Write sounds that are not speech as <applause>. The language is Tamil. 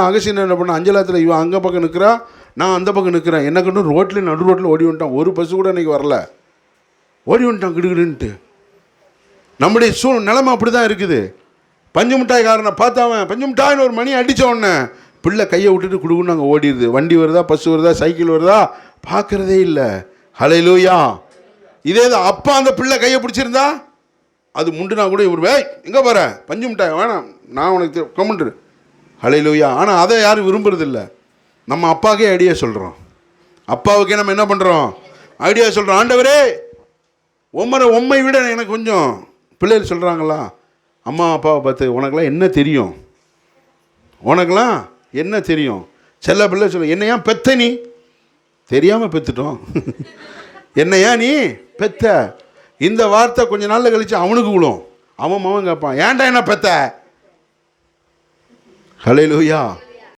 அகசியன் என்ன பண்ண அஞ்சலாத்தில் இவன் அங்கே பக்கம் நிற்கிறா நான் அந்த பக்கம் நிற்கிறேன் என்ன கண்டு? ரோட்டில் நடு ரோட்டில் ஓடி வந்துட்டான். ஒரு பஸ் கூட இன்றைக்கி வரல. ஓடி வந்துட்டான் கிடுகிடுன்ட்டு. நம்முடைய சூ நிலைமை அப்படி தான் இருக்குது. பஞ்சு மிட்டாய்க்காரனை பார்த்தாவன் பஞ்சு மிட்டாய்னு ஒரு மணி அடித்த உடனே பிள்ளை கையை விட்டுட்டு குடுக்குன்னு அங்கே ஓடிடுது. வண்டி வருதா? பஸ் வருதா? சைக்கிள் வருதா? பார்க்குறதே இல்லை. ஹலையிலூயா இதே தான். அப்பா அந்த பிள்ளை கையை பிடிச்சிருந்தா அது முண்டுனா கூட இவர் வே எங்கே போகிற பஞ்சு மிட்டாய் வேணாம். நான் உனக்கு கமெண்ட்ரு ஹலையிலூயா ஆனால் அதை யாரும் விரும்புறதில்ல. நம்ம அப்பாக்கே ஐடியா சொல்கிறோம் அப்பாவுக்கே நம்ம என்ன பண்ணுறோம் ஐடியா சொல்கிறோம் ஆண்டவரே உம்மரை உம்மை விட எனக்கு கொஞ்சம் பிள்ளைகள் சொல்கிறாங்களா அம்மா அப்பாவை பார்த்து உனக்கெலாம் என்ன தெரியும்? உனக்கெல்லாம் என்ன தெரியும்? செல்ல பிள்ளை சொல்ல என்னையா பெத்த நீ? தெரியாமல் பெத்துட்டோம். <laughs> என்னையா நீ பெத்த? இந்த வார்த்தை கொஞ்ச நாளில் கழித்து அவனுக்கு விழும். அவன் மவன் கேட்பான் ஏன்டா என்ன பெத்த? ஹலே லூயா